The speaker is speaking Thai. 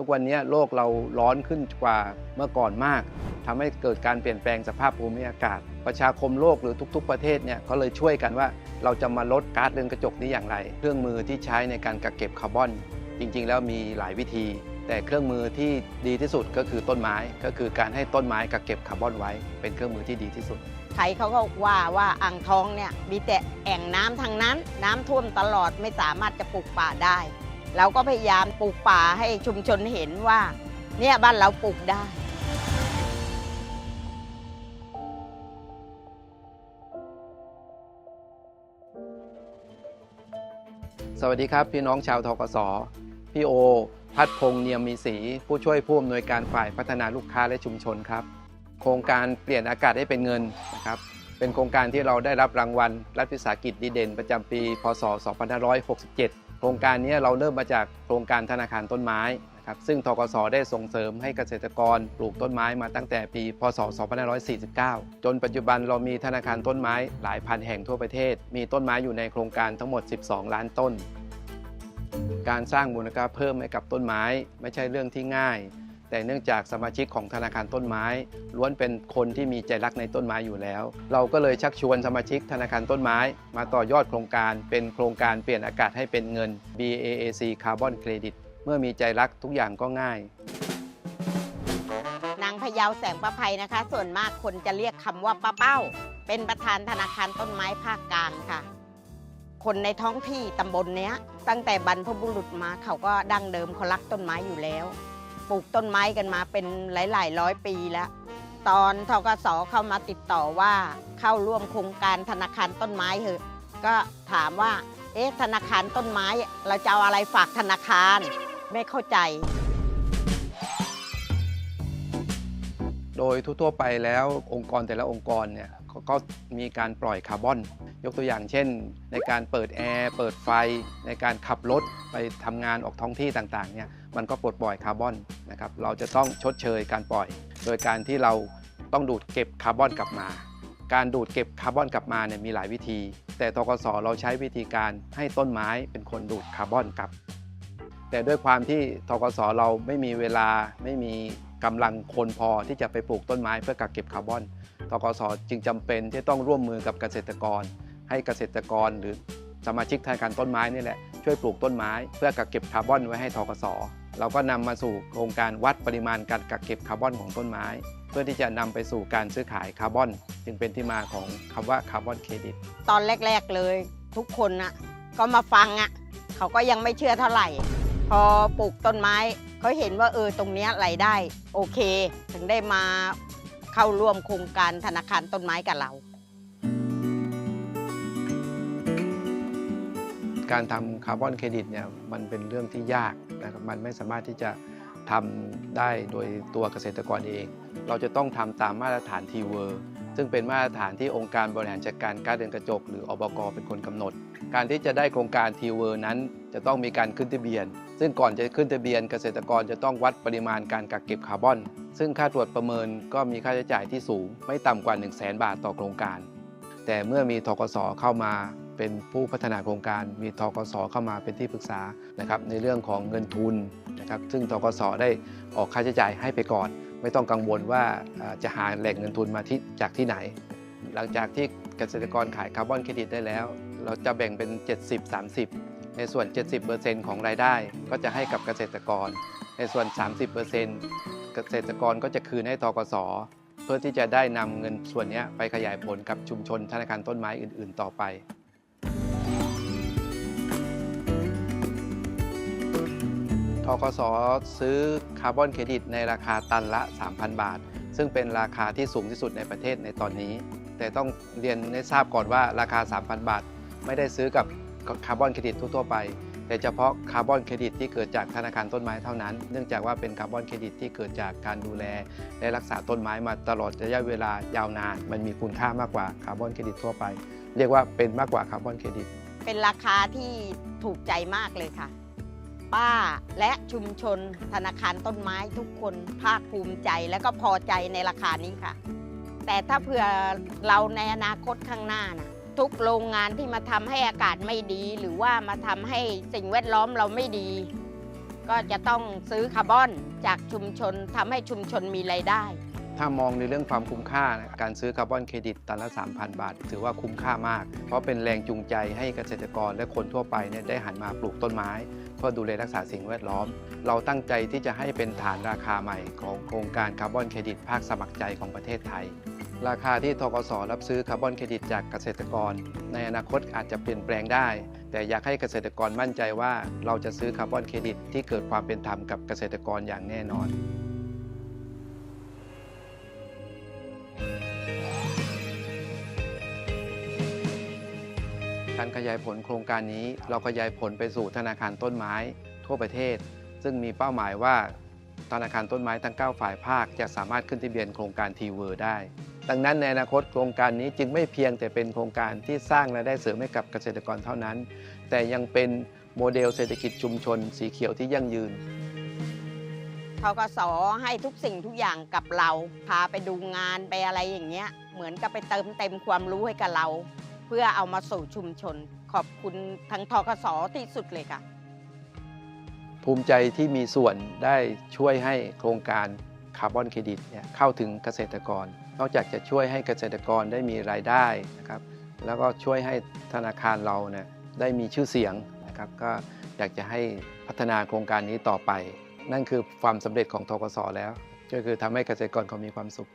ทุกวันนี้โลกเราร้อนขึ้นกว่าเมื่อก่อนมากทำให้เกิดการเปลี่ยนแปลงสภาพภูมิอากาศ ประชาคมโลกหรือทุก ๆ ประเทศเนี่ยเขาเลยช่วยกันว่าเราจะมาลดก๊าซเรือนกระจกนี้อย่างไร เครื่องมือที่ใช้ในการกักเก็บคาร์บอน จริง ๆ แล้วมีหลายวิธี แต่เครื่องมือที่ดีที่สุดก็คือต้นไม้ ก็คือการให้ต้นไม้กักเก็บคาร์บอนไว้ เป็นเครื่องมือที่ดีที่สุดใครเขาก็ว่าว่าอ่างทองเนี่ยมีแต่แอ่งน้ำทางนั้น น้ำท่วมตลอดไม่สามารถจะปลูกป่าได้ เราก็พยายามปลูกป่าให้ชุมชนเห็นว่า เนี่ยบ้านเราปลูกได้สวัสดีครับ พี่น้องชาวทกสพี่โอ พัฒพงเนียมมีศรีผู้ช่วยผู้อำนวยการฝ่ายพัฒนาลูกค้าและชุมชนครับ โครงการเปลี่ยนอากาศให้เป็นเงินนะครับ เป็นโครงการที่เราได้รับรางวัล รัฐวิสาหกิจดีเด่น ประจำปี พศ 2567 โครงการนี้เราเริ่มมาจากโครงการธนาคารต้นไม้นะครับซึ่งทกสได้ส่งเสริมให้เกษตรกรปลูกต้นไม้มาตั้งแต่ปี พศ 2549 จนปัจจุบันเรามีธนาคารต้นไม้หลายพันแห่งทั่วประเทศ มีต้นไม้อยู่ในโครงการทั้งหมด 12 ล้านต้น การสร้างมูลค่าเพิ่มให้กับต้นไม้ ไม่ใช่เรื่องที่ง่าย แต่เนื่องจากสมาชิกของธนาคารต้นไม้ ล้วนเป็นคนที่มีใจรักในต้นไม้อยู่แล้ว เราก็เลยชักชวนสมาชิกธนาคารต้นไม้ มาต่อยอดโครงการเป็นโครงการเปลี่ยนอากาศให้เป็นเงิน BAAC Carbon Credit เมื่อมีใจรักทุกอย่างก็ง่ายนางพยาวแสงประภัยนะคะ ส่วนมากคนจะเรียกคำว่าป้าเป้า เป็นประธานธนาคารต้นไม้ภาคกลางค่ะ คนในท้องที่ตำบลเนี้ย ตั้งแต่บรรพบุรุษมาเขาก็ดั้งเดิมเขารักต้นไม้อยู่แล้ว ปลูกต้นไม้กันมาเป็นหลาย ๆ ร้อยปีแล้ว ตอนทกสเข้ามาติดต่อว่าเข้าร่วมโครงการธนาคารต้นไม้เหอะก็ถามว่า เอ๊ะธนาคารต้นไม้เราจะเอาอะไรฝากธนาคารไม่เข้าใจ โดยทั่วๆไปแล้วองค์กรแต่ละองค์กรเนี่ย ก็มีการปล่อยคาร์บอน ยกตัวอย่างเช่น ในการเปิดแอร์เปิดไฟ ในการขับรถไปทำงานออกท้องที่ต่างๆเนี่ยมันก็ปลดปล่อยคาร์บอนนะครับเราจะต้องชดเชยการปล่อย โดยการที่เราต้องดูดเก็บคาร์บอนกลับมา การดูดเก็บคาร์บอนกลับมาเนี่ยมีหลายวิธี แต่ทกสเราใช้วิธีการให้ต้นไม้เป็นคนดูดคาร์บอนกลับ แต่ด้วยความที่ทกสเราไม่มีเวลาไม่มีกำลังคนพอที่จะไปปลูกต้นไม้เพื่อกักเก็บคาร์บอน ทกสจึงจำเป็นที่ต้องร่วมมือกับเกษตรกร ให้เกษตรกรหรือสมาชิกธนาคารต้นไม้นี่แหละช่วยปลูกต้นไม้ เพื่อกักเก็บคาร์บอนไว้ให้ทกสเราก็นำมาสู่โครงการวัดปริมาณการกักเก็บคาร์บอนของต้นไม้ เพื่อที่จะนำไปสู่การซื้อขายคาร์บอน จึงเป็นที่มาของคำว่าคาร์บอนเครดิตตอนแรก ๆเลย ทุกคนน่ะก็มาฟังอะเขาก็ยังไม่เชื่อเท่าไหร่ พอปลูกต้นไม้เขาเห็นว่าเออตรงนี้ยรายได้ โอเค ถึงได้มา เข้าร่วมโครงการธนาคารต้นไม้กับเรา การทำคาร์บอนเครดิตเนี่ยมันเป็นเรื่องที่ยากนะครับมันไม่สามารถที่จะทำได้โดยตัวเกษตรกรเอง เราจะต้องทำตามมาตรฐานทีเวอร์ซึ่งเป็นมาตรฐานที่องค์การบริหารจัดการก๊าซเรือนกระจก หรืออบกเป็นคนกำหนด การที่จะได้โครงการทีเวอร์นั้น จะต้องมีการขึ้นทะเบียน ซึ่งก่อนจะขึ้นทะเบียนเกษตรกรจะต้องวัดปริมาณการกักเก็บคาร์บอน ซึ่งค่าตรวจประเมินก็มีค่าใช้จ่ายที่สูง ไม่ต่ำกว่า 1 0 0 0 0แบาทต่อโครงการ แต่เมื่อมีทกสเข้ามาเป็นผู้พัฒนาโครงการ มีทกสเข้ามาเป็นที่ปรึกษานะครับในเรื่องของเงินทุนนะครับซึ่งทกสได้ออกค่าใช้จ่ายให้ไปก่อน ไม่ต้องกังวลว่าอ่าจะหาแหล่งเงินทุนมาที่จากที่ไหน หลังจากที่เกษตรกรขายคาร์บอนเครดิตได้แล้ว เราจะแบ่งเป็น 70-30 ในส่วน 70%ของรายได้ก็จะให้กับเกษตรกร ในส่วน 30%เกษตรกรก็จะคืนให้ทกสเพื่อที่จะได้นำเงินส่วนนี้ไปขยายผลกับชุมชนธนาคารต้นไม้อื่น ๆ ต่อไปทกสซื้อคาร์บอนเครดิตในราคาตันละ 3,000 บาท ซึ่งเป็นราคาที่สูงที่สุดในประเทศในตอนนี้ แต่ต้องเรียนให้ทราบก่อนว่าราคา 3,000 บาท ไม่ได้ซื้อกับ คาร์บอนเครดิตทั่วๆไป แต่เฉพาะคาร์บอนเครดิตที่เกิดจากธนาคารต้นไม้เท่านั้น เนื่องจากว่าเป็นคาร์บอนเครดิตที่เกิดจากการดูแล และรักษาต้นไม้มาตลอดระยะเวลายาวนาน มันมีคุณค่ามากกว่าคาร์บอนเครดิตทั่วไป เรียกว่าเป็นมากกว่าคาร์บอนเครดิต เป็นราคาที่ถูกใจมากเลยค่ะ ป้าและชุมชนธนาคารต้นไม้ทุกคนภาคภูมิใจและก็พอใจในราคานี้ค่ะ แต่ถ้าเผื่อเราในอนาคตข้างหน้านะ ทุกโรงงานที่มาทำให้อากาศไม่ดี หรือว่ามาทำให้สิ่งแวดล้อมเราไม่ดี ก็จะต้องซื้อคาร์บอนจากชุมชนทำให้ชุมชนมีรายได้ ถ้ามองในเรื่องความคุ้มค่านะการซื้อคาร์บอนเครดิตตันละ 3,000 บาท ถือว่าคุ้มค่ามาก เพราะเป็นแรงจูงใจให้เกษตรกรและคนทั่วไปเนี่ยได้หันมาปลูกต้นไม้ เพื่อดูแลรักษาสิ่งแวดล้อม เราตั้งใจที่จะให้เป็นฐานราคาใหม่ของโครงการคาร์บอนเครดิตภาคสมัครใจของประเทศไทย ราคาที่ทกสรับซื้อคาร์บอนเครดิตจากเกษตรกร ในอนาคตอาจจะเปลี่ยนแปลงได้ แต่อยากให้เกษตรกรมั่นใจว่าเราจะซื้อคาร์บอนเครดิตที่เกิดความเป็นธรรมกับเกษตรกรอย่างแน่นอนการขยายผลโครงการนี้เราขยายผลไปสู่ธนาคารต้นไม้ทั่วประเทศ ซึ่งมีเป้าหมายว่าธนาคารต้นไม้ทั้ง 9 ฝ่ายภาคจะสามารถขึ้นทะเบียนโครงการทีเวอร์ได้ ดังนั้นในอนาคตโครงการนี้จึงไม่เพียงแต่เป็นโครงการที่สร้างรายได้เสริมให้กับเกษตรกรเท่านั้น แต่ยังเป็นโมเดลเศรษฐกิจชุมชน สีเขียวที่ยั่งยืนทกสให้ทุกสิ่งทุกอย่างกับเรา พาไปดูงานไปอะไรอย่างเงี้ย เหมือนกับไปเติมเต็มความรู้ให้กับเรา เพื่อเอามาสู่ชุมชน ขอบคุณทั้งทกสที่สุดเลยค่ะ ภูมิใจที่มีส่วนได้ช่วยให้โครงการ คาร์บอนเครดิตเนี่ยเข้าถึงเกษตรกร นอกจากจะช่วยให้เกษตรกรได้มีรายได้นะครับแล้วก็ช่วยให้ธนาคารเราเนี่ยได้มีชื่อเสียงนะครับก็อยากจะให้พัฒนาโครงการนี้ต่อไป นั่นคือความสำเร็จของทกสแล้ว ก็คือทำให้เกษตรกรเขามีความสุข